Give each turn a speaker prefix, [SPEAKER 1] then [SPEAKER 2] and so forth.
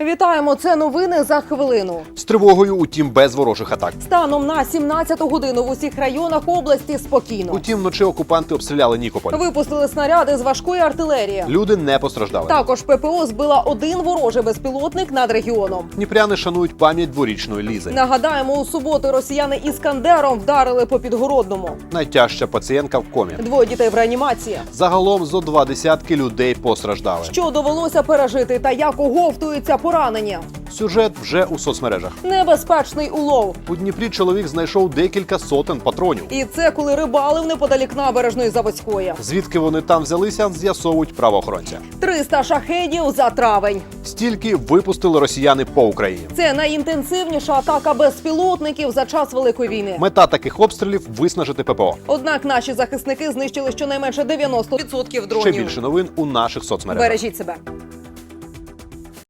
[SPEAKER 1] Вітаємо! Це новини за хвилину.
[SPEAKER 2] З тривогою, утім, без ворожих атак.
[SPEAKER 1] Станом на 17 годину в усіх районах області спокійно.
[SPEAKER 2] Утім, вночі окупанти обстріляли Нікополь.
[SPEAKER 1] Випустили снаряди з важкої артилерії.
[SPEAKER 2] Люди не постраждали.
[SPEAKER 1] Також ППО збила один ворожий безпілотник над регіоном.
[SPEAKER 2] Дніпряни шанують пам'ять дворічної лізи.
[SPEAKER 1] Нагадаємо, у суботу росіяни іскандером вдарили по підгородному.
[SPEAKER 2] Найтяжча пацієнтка в комі.
[SPEAKER 1] Двоє дітей в реанімації.
[SPEAKER 2] Загалом зо два десятки людей постраждали.
[SPEAKER 1] Що довелося пережити та як оговтуються поранені.
[SPEAKER 2] Сюжет вже у соцмережах.
[SPEAKER 1] Небезпечний улов.
[SPEAKER 2] У Дніпрі чоловік знайшов декілька сотень патронів.
[SPEAKER 1] І це коли рибалив неподалік набережної Заводської.
[SPEAKER 2] Звідки вони там взялися, з'ясовують правоохоронці.
[SPEAKER 1] 300 шахедів за травень.
[SPEAKER 2] Стільки випустили росіяни по Україні.
[SPEAKER 1] Це найінтенсивніша атака безпілотників за час великої війни.
[SPEAKER 2] Мета таких обстрілів виснажити ППО.
[SPEAKER 1] Однак наші захисники знищили щонайменше 90%
[SPEAKER 2] Ще більше новин у наших соцмережах.
[SPEAKER 1] Бережіть себе.